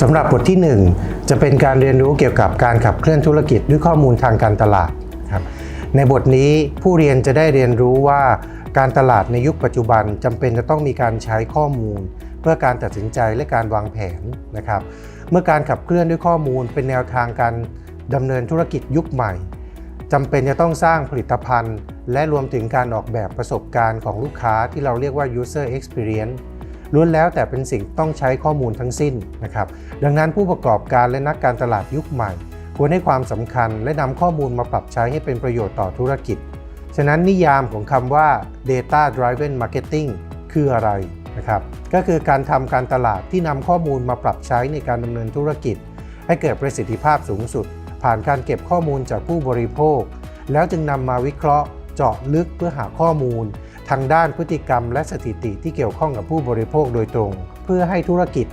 สำหรับบทที่ 1 จะเป็นการเรียนรู้เกี่ยวกับการขับเคลื่อนธุรกิจด้วยข้อมูลทางการตลาดครับในบทนี้ผู้เรียนจะได้เรียนรู้ว่าการตลาดในยุคปัจจุบันจำเป็นจะต้องมีการใช้ข้อมูล เพื่อการตัดสินใจและการวางแผนนะครับเมื่อการขับเคลื่อนด้วยข้อมูล เป็นแนวทางการดำเนินธุรกิจยุคใหม่จำเป็นจะต้องสร้างผลิตภัณฑ์ และรวมถึงการออกแบบประสบการณ์ของลูกค้าที่เราเรียกว่า user experience ล้วนแล้วแต่เป็นสิ่งต้องใช้ข้อมูลทั้งสิ้นนะครับ ดังนั้นผู้ประกอบการและนักการตลาดยุคใหม่ ควรให้ความสำคัญและนำข้อมูลมาปรับใช้ให้เป็นประโยชน์ต่อธุรกิจ ฉะนั้นนิยามของคำว่า data driven marketing คืออะไรนะครับ ก็คือการทำการตลาดที่นำข้อมูลมาปรับใช้ในการดำเนินธุรกิจ ให้เกิดประสิทธิภาพสูงสุด ผ่านการเก็บข้อมูลจากผู้บริโภค แล้วจึงนำมาวิเคราะห์ เจาะลึกเพื่อหาข้อมูล ทางด้านพฤติกรรมและสถิติที่เกี่ยวข้องกับผู้บริโภคโดยตรง เพื่อให้ธุรกิจ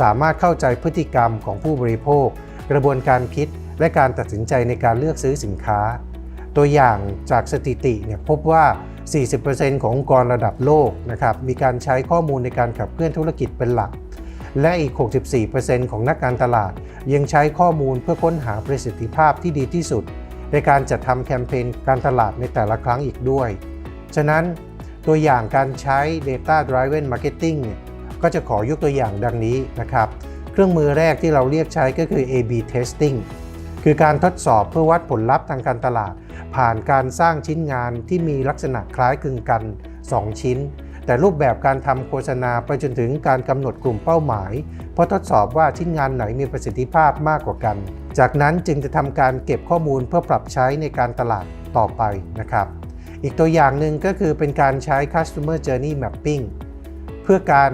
สามารถเข้าใจพฤติกรรมของผู้บริโภค กระบวนการคิดและการตัดสินใจในการเลือกซื้อสินค้า ตัวอย่างจากสถิติเนี่ยพบว่า 40%ขององค์กรระดับโลกนะครับมีการใช้ข้อมูลในการขับเคลื่อนธุรกิจเป็นหลัก และอีก 64%ของนักการตลาด ยังใช้ข้อมูลเพื่อค้นหาประสิทธิภาพที่ดีที่สุด ในการจัดทำแคมเปญการตลาดในแต่ละครั้งอีกด้วย ฉะนั้น ตัวอย่างการใช้ Data Driven Marketing เนี่ยก็จะขอยกตัวอย่างดังนี้นะครับ เครื่องมือแรกที่เราเรียกใช้ก็คือ A/B Testing คือการทดสอบเพื่อวัดผลลัพธ์ทางการตลาด ผ่านการสร้างชิ้นงานที่มีลักษณะคล้ายคลึงกัน 2 ชิ้น แต่รูปแบบการทำโฆษณาไปจนถึงการกำหนดกลุ่มเป้าหมาย เพื่อทดสอบว่าชิ้นงานไหนมีประสิทธิภาพมากกว่ากัน จากนั้นจึงจะทำการเก็บข้อมูลเพื่อปรับใช้ในการตลาดต่อไปนะครับ อีกตัวอย่างหนึ่งก็คือเป็นการใช้ customer journey mapping เพื่อการ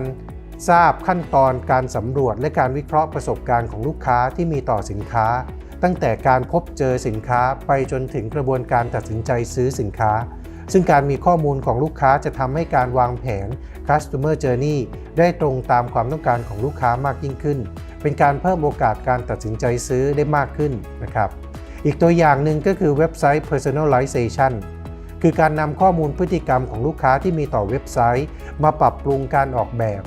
ทราบขั้นตอนการสำรวจและการวิเคราะห์ประสบการณ์ของลูกค้าที่มีต่อสินค้า ตั้งแต่การพบเจอสินค้าไปจนถึงกระบวนการตัดสินใจซื้อสินค้า ซึ่งการมีข้อมูลของลูกค้าจะทำให้การวางแผน customer journey ได้ตรงตามความต้องการของลูกค้ามากยิ่งขึ้น เป็นการเพิ่มโอกาสการตัดสินใจซื้อได้มากขึ้นนะครับ อีกตัวอย่างหนึ่งก็คือเว็บไซต์ personalization คือการนำข้อมูลพฤติกรรมของลูกค้าที่มีต่อเว็บไซต์ มาปรับปรุงการออกแบบ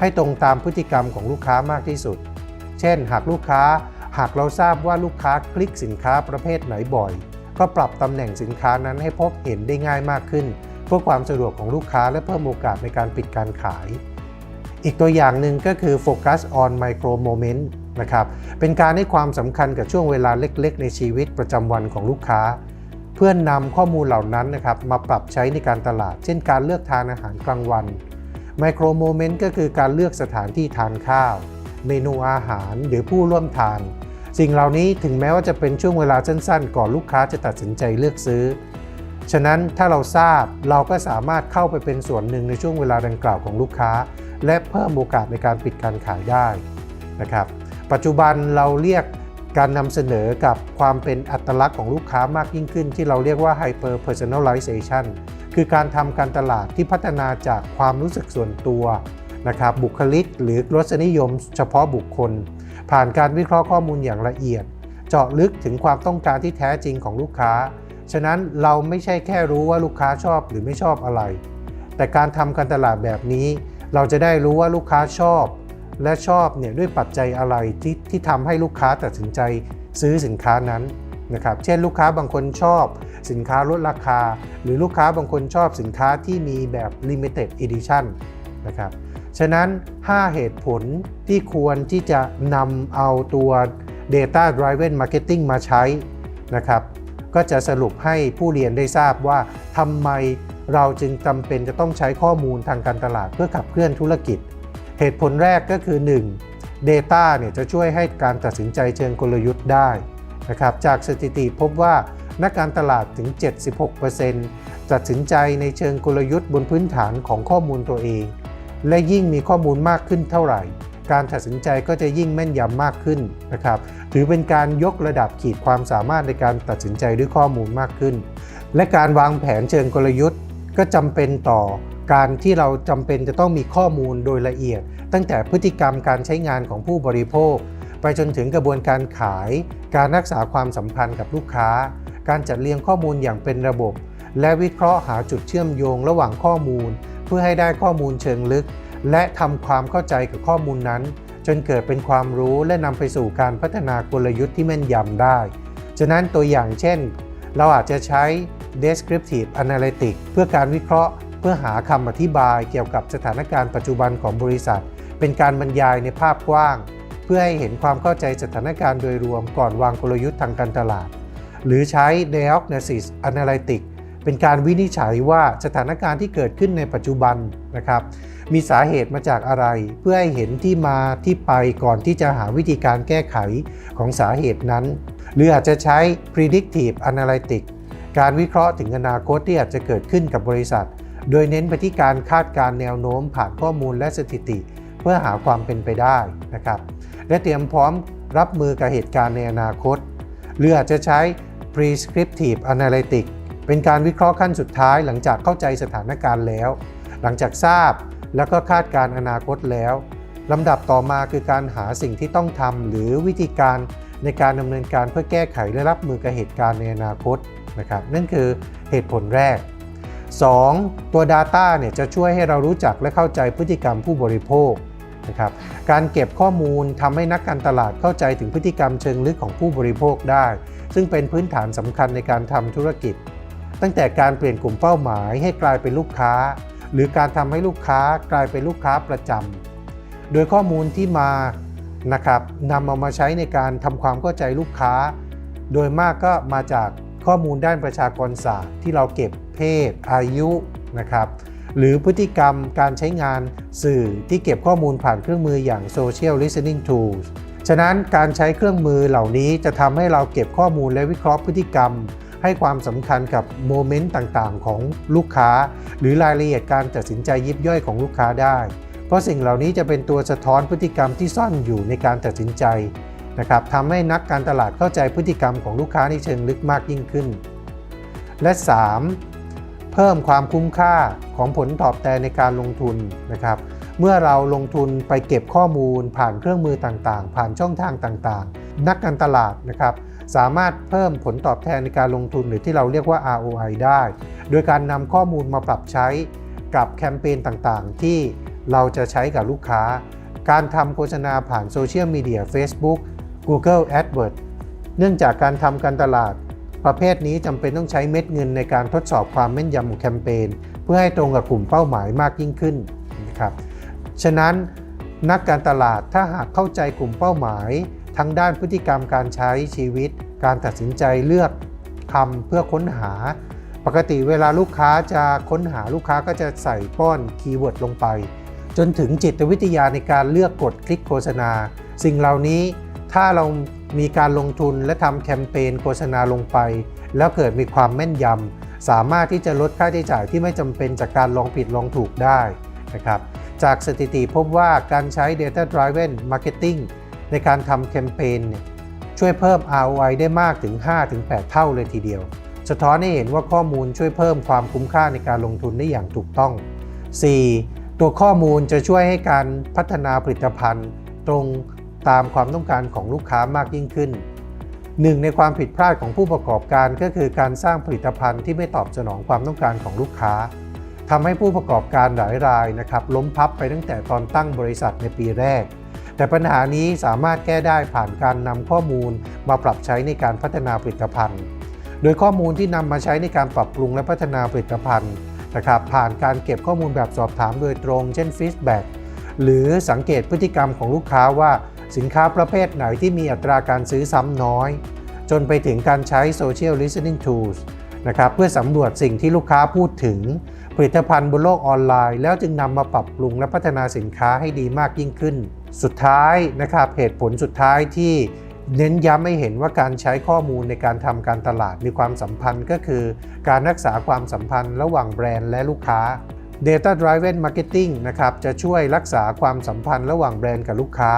ให้ตรงตามพฤติกรรมของลูกค้ามากที่สุด เช่น หากลูกค้าหากเราทราบว่าลูกค้าคลิกสินค้าประเภทไหนบ่อย ก็ปรับตำแหน่งสินค้านั้นให้พบเห็นได้ง่ายมากขึ้น เพื่อความสะดวกของลูกค้าและเพิ่มโอกาสในการปิดการขาย อีกตัวอย่างหนึ่งก็คือ Focus on Micro Moment นะครับเป็นการให้ความสำคัญกับช่วงเวลาเล็กๆ ในชีวิตประจำวันของลูกค้า เพื่อนนำข้อมูลเหล่านั้นนะครับมาปรับใช้ในการตลาด เช่นการเลือกทานอาหารกลางวันไมโครโมเมนต์ก็คือการเลือกสถานที่ทานข้าว เมนูอาหารหรือผู้ร่วมทาน สิ่งเหล่านี้ถึงแม้ว่าจะเป็นช่วงเวลาสั้นๆ ก่อนลูกค้าจะตัดสินใจเลือกซื้อ ฉะนั้นถ้าเราทราบเราก็สามารถเข้าไปเป็นส่วนหนึ่งในช่วงเวลาดังกล่าวของลูกค้า และเพิ่มโอกาสในการปิดการขายได้นะครับ ปัจจุบันเราเรียก การนำเสนอกับความเป็นอัตลักษณ์ของลูกค้ามากยิ่งขึ้น ที่เราเรียกว่า hyper personalization คือการทำการตลาดที่พัฒนาจากความรู้สึกส่วนตัวนะครับบุคลิกหรือรสนิยมเฉพาะบุคคล ผ่านการวิเคราะห์ข้อมูลอย่างละเอียด เจาะลึกถึงความต้องการที่แท้จริงของลูกค้า ฉะนั้นเราไม่ใช่แค่รู้ว่าลูกค้าชอบหรือไม่ชอบอะไร แต่การทำการตลาดแบบนี้ เราจะได้รู้ว่าลูกค้าชอบ และชอบเนี่ยด้วยปัจจัยอะไรที่ที่ทำให้ลูกค้าตัดสินใจซื้อสินค้านั้นนะครับเช่นลูกค้าบางคนชอบสินค้าลดราคา หรือลูกค้าบางคนชอบสินค้าที่มีแบบ limited edition นะครับฉะนั้น 5 เหตุผลที่ควรที่จะนำเอาตัว data driven marketing มาใช้นะครับก็จะสรุปให้ผู้เรียนได้ทราบว่าทำไมเราจึงจำเป็นจะต้องใช้ข้อมูลทางการตลาดเพื่อขับเคลื่อนธุรกิจ เหตุผลแรกก็คือ 1. Data เนี่ยจะช่วยให้การตัดสินใจเชิงกลยุทธ์ได้นะครับจากสถิติพบว่านักการตลาดถึง 76%ตัดสินใจในเชิงกลยุทธ์บนพื้นฐานของข้อมูลตัวเอง และยิ่งมีข้อมูลมากขึ้นเท่าไหร่ การตัดสินใจก็จะยิ่งแม่นยำมากขึ้นนะครับถือเป็นการยกระดับขีดความสามารถในการตัดสินใจด้วยข้อมูลมากขึ้น และการวางแผนเชิงกลยุทธ์ก็จำเป็นต่อ การที่เราจำเป็นจะต้องมีข้อมูลโดยละเอียด ตั้งแต่พฤติกรรมการใช้งานของผู้บริโภค ไปจนถึงกระบวนการขาย การรักษาความสัมพันธ์กับลูกค้า การจัดเรียงข้อมูลอย่างเป็นระบบ และวิเคราะห์หาจุดเชื่อมโยงระหว่างข้อมูล เพื่อให้ได้ข้อมูลเชิงลึก และทำความเข้าใจกับข้อมูลนั้น จนเกิดเป็นความรู้และนำไปสู่การพัฒนากลยุทธ์ที่แม่นยำได้ ฉะนั้นตัวอย่างเช่น เราอาจจะใช้ descriptive analytics เพื่อการวิเคราะห์ เพื่อหาคำอธิบายเกี่ยวกับสถานการณ์ปัจจุบันของบริษัท เป็นการบรรยายในภาพกว้าง เพื่อให้เห็นความเข้าใจสถานการณ์โดยรวมก่อนวางกลยุทธ์ทางการตลาด หรือใช้ diagnosis analytics เป็นการวินิจฉัยว่าสถานการณ์ที่เกิดขึ้นในปัจจุบันนะครับ มีสาเหตุมาจากอะไร เพื่อให้เห็นที่มาที่ไปก่อนที่จะหาวิธีการแก้ไขของสาเหตุนั้น หรืออาจจะใช้ predictive analytics การวิเคราะห์ถึงอนาคตที่อาจจะเกิดขึ้นกับบริษัท โดยเน้นไปที่การคาดการณ์แนวโน้มผ่านข้อมูลและสถิติ เพื่อหาความเป็นไปได้นะครับ และเตรียมพร้อมรับมือกับเหตุการณ์ในอนาคต หรืออาจจะใช้ prescriptive analytics เป็นการวิเคราะห์ขั้นสุดท้ายหลังจากเข้าใจสถานการณ์แล้ว หลังจากทราบแล้วก็คาดการณ์อนาคตแล้วลำดับต่อมาคือการหาสิ่งที่ต้องทำหรือวิธีการในการดำเนินการเพื่อแก้ไขและรับมือกับเหตุการณ์ในอนาคตนะครับนั่นคือเหตุผลแรก 2. ตัว Data เนี่ยจะช่วยให้เรารู้จักและเข้าใจพฤติกรรมผู้บริโภคนะครับการเก็บข้อมูลทำให้นักการตลาดเข้าใจถึงพฤติกรรมเชิงลึกของผู้บริโภคได้ ซึ่งเป็นพื้นฐานสำคัญในการทำธุรกิจ ตั้งแต่การเปลี่ยนกลุ่มเป้าหมายให้กลายเป็นลูกค้า หรือการทำให้ลูกค้ากลายเป็นลูกค้าประจำโดยข้อมูลที่มานะครับนำเอามาใช้ในการทำความเข้าใจลูกค้า โดยมากก็มาจาก ข้อมูลด้านประชากรศาสตร์ ที่เราเก็บเพศ อายุนะครับหรือพฤติกรรมการใช้งานสื่อที่เก็บข้อมูลผ่านเครื่องมืออย่าง Social Listening Tools ฉะนั้นการใช้เครื่องมือเหล่านี้จะทำให้เราเก็บข้อมูลและวิเคราะห์พฤติกรรม ให้ความสำคัญกับโมเมนต์ต่างๆ ของลูกค้า หรือรายละเอียดการตัดสินใจยิบย่อยของลูกค้าได้ เพราะสิ่งเหล่านี้จะเป็นตัวสะท้อนพฤติกรรมที่ซ่อนอยู่ในการตัดสินใจ นะครับทำให้นักการตลาดเข้าใจพฤติกรรมของลูกค้าในเชิงลึกมากยิ่งขึ้น และ 3. เพิ่มความคุ้มค่าของผลตอบแทนในการลงทุนนะครับเมื่อเราลงทุนไปเก็บข้อมูล ผ่านเครื่องมือต่างๆ ผ่านช่องทางต่างๆ นักการตลาดนะครับสามารถเพิ่มผลตอบแทนในการลงทุนหรือที่เราเรียกว่า ROI ได้ โดยการนำข้อมูลมาปรับใช้กับแคมเปญต่างๆ ที่เราจะใช้กับลูกค้า การทำโฆษณาผ่านโซเชียลมีเดีย Facebook Google AdWords เนื่องจากการทำการตลาด ประเภทนี้จำเป็นต้องใช้เม็ดเงินในการทดสอบความแม่นยำของแคมเปญเพื่อให้ตรงกับกลุ่มเป้าหมายมากยิ่งขึ้นนะครับ ฉะนั้นนักการตลาดถ้าหากเข้าใจกลุ่มเป้าหมาย ทั้งด้านพฤติกรรมการใช้ชีวิต การตัดสินใจเลือกคำเพื่อค้นหา ปกติเวลาลูกค้าจะค้นหาลูกค้าก็จะใส่ป้อนคีย์เวิร์ดลงไป จนถึงจิตวิทยาในการเลือกกดคลิกโฆษณา สิ่งเหล่านี้ ถ้าเรามีการลงทุนและทำแคมเปญโฆษณาลงไป แล้วเกิดมีความแม่นยำสามารถที่จะลดค่าใช้จ่ายที่ไม่จำเป็นจากการลองผิดลองถูกได้นะครับจากสถิติพบว่าการใช้ Data Driven Marketing ในการทำแคมเปญช่วยเพิ่ม ROI ได้มากถึง 5-8 เท่าเลยทีเดียว สะท้อนให้เห็นว่าข้อมูลช่วยเพิ่มความคุ้มค่าในการลงทุนได้อย่างถูกต้อง 4. ตัวข้อมูลจะช่วยให้การพัฒนาผลิตภัณฑ์ ตรง ตามความต้องการของลูกค้ามากยิ่งขึ้น หนึ่งในความผิดพลาดของผู้ประกอบการก็คือการสร้างผลิตภัณฑ์ที่ไม่ตอบสนองความต้องการของลูกค้าทำให้ผู้ประกอบการหลายรายนะครับล้มพับไปตั้งแต่ตอนตั้งบริษัทในปีแรก แต่ปัญหานี้สามารถแก้ได้ผ่านการนำข้อมูลมาปรับใช้ในการพัฒนาผลิตภัณฑ์ โดยข้อมูลที่นำมาใช้ในการปรับปรุงและพัฒนาผลิตภัณฑ์นะครับผ่านการเก็บข้อมูลแบบสอบถามโดยตรง เช่นฟีดแบ็กหรือสังเกตพฤติกรรมของลูกค้าว่า สินค้าประเภทไหนที่มีอัตราการซื้อซ้ำน้อย จนไปถึงการใช้ Social Listening Tools นะครับเพื่อสำรวจสิ่งที่ลูกค้าพูดถึง ผลิตภัณฑ์บนโลกออนไลน์ แล้วจึงนำมาปรับปรุงและพัฒนาสินค้าให้ดีมากยิ่งขึ้น สุดท้ายนะครับเหตุผลสุดท้ายที่เน้นย้ำให้เห็นว่าการใช้ข้อมูลในการทำการตลาดมีความสัมพันธ์ก็คือ การรักษาความสัมพันธ์ระหว่างแบรนด์และลูกค้า Data Driven Marketing นะครับจะช่วยรักษาความสัมพันธ์ระหว่างแบรนด์กับลูกค้า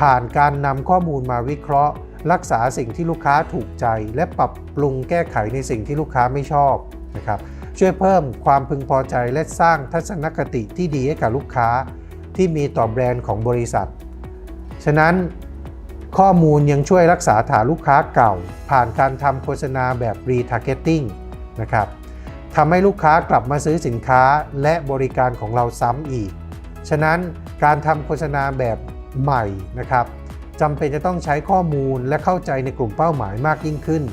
ผ่านการนำข้อมูลมาวิเคราะห์ รักษาสิ่งที่ลูกค้าถูกใจ และปรับปรุงแก้ไขในสิ่งที่ลูกค้าไม่ชอบนะครับช่วยเพิ่มความพึงพอใจและสร้างทัศนคติที่ดีให้กับลูกค้า ที่มีต่อแบรนด์ของบริษัท ฉะนั้นข้อมูลยังช่วยรักษาฐานลูกค้าเก่า ผ่านการทำโฆษณาแบบ retargeting นะครับทำให้ลูกค้ากลับมาซื้อสินค้าและบริการของเราซ้ำอีก ฉะนั้นการทำโฆษณาแบบ ใหม่นะครับจำเป็นจะต้องใช้ข้อมูลและเข้าใจในกลุ่มเป้าหมายมากยิ่งขึ้น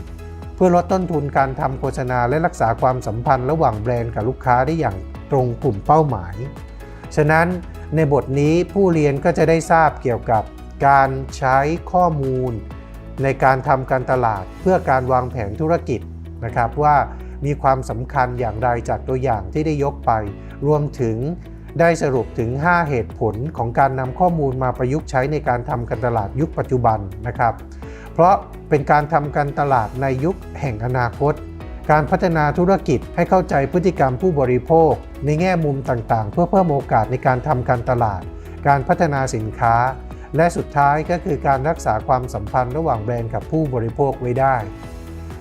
เพื่อลดต้นทุนการทำโฆษณาและรักษาความสัมพันธ์ระหว่างแบรนด์กับลูกค้าได้อย่างตรงกลุ่มเป้าหมาย ฉะนั้นในบทนี้ผู้เรียนก็จะได้ทราบเกี่ยวกับการใช้ข้อมูล ในการทำการตลาดเพื่อการวางแผนธุรกิจนะครับว่ามีความสำคัญอย่างไรจากตัวอย่างที่ได้ยกไป รวมถึง ได้สรุปถึง 5 เหตุผลของการนำข้อมูลมาประยุกต์ใช้ในการทำการตลาดยุคปัจจุบันนะครับ เพราะเป็นการทำการตลาดในยุคแห่งอนาคต การพัฒนาธุรกิจให้เข้าใจพฤติกรรมผู้บริโภค ในแง่มุมต่างๆ เพื่อเพิ่มโอกาสในการทำการตลาด การพัฒนาสินค้า และสุดท้ายก็คือการรักษาความสัมพันธ์ระหว่างแบรนด์กับผู้บริโภคไว้ได้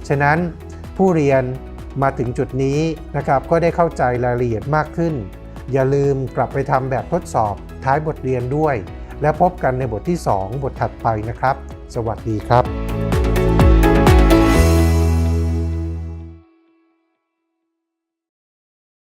ฉะนั้นผู้เรียนมาถึงจุดนี้นะครับก็ได้เข้าใจรายละเอียดมากขึ้น อย่าลืมกลับไปทำแบบทดสอบท้ายบทเรียนด้วย และพบกันในบทที่ 2 บทถัดไปนะครับ สวัสดีครับ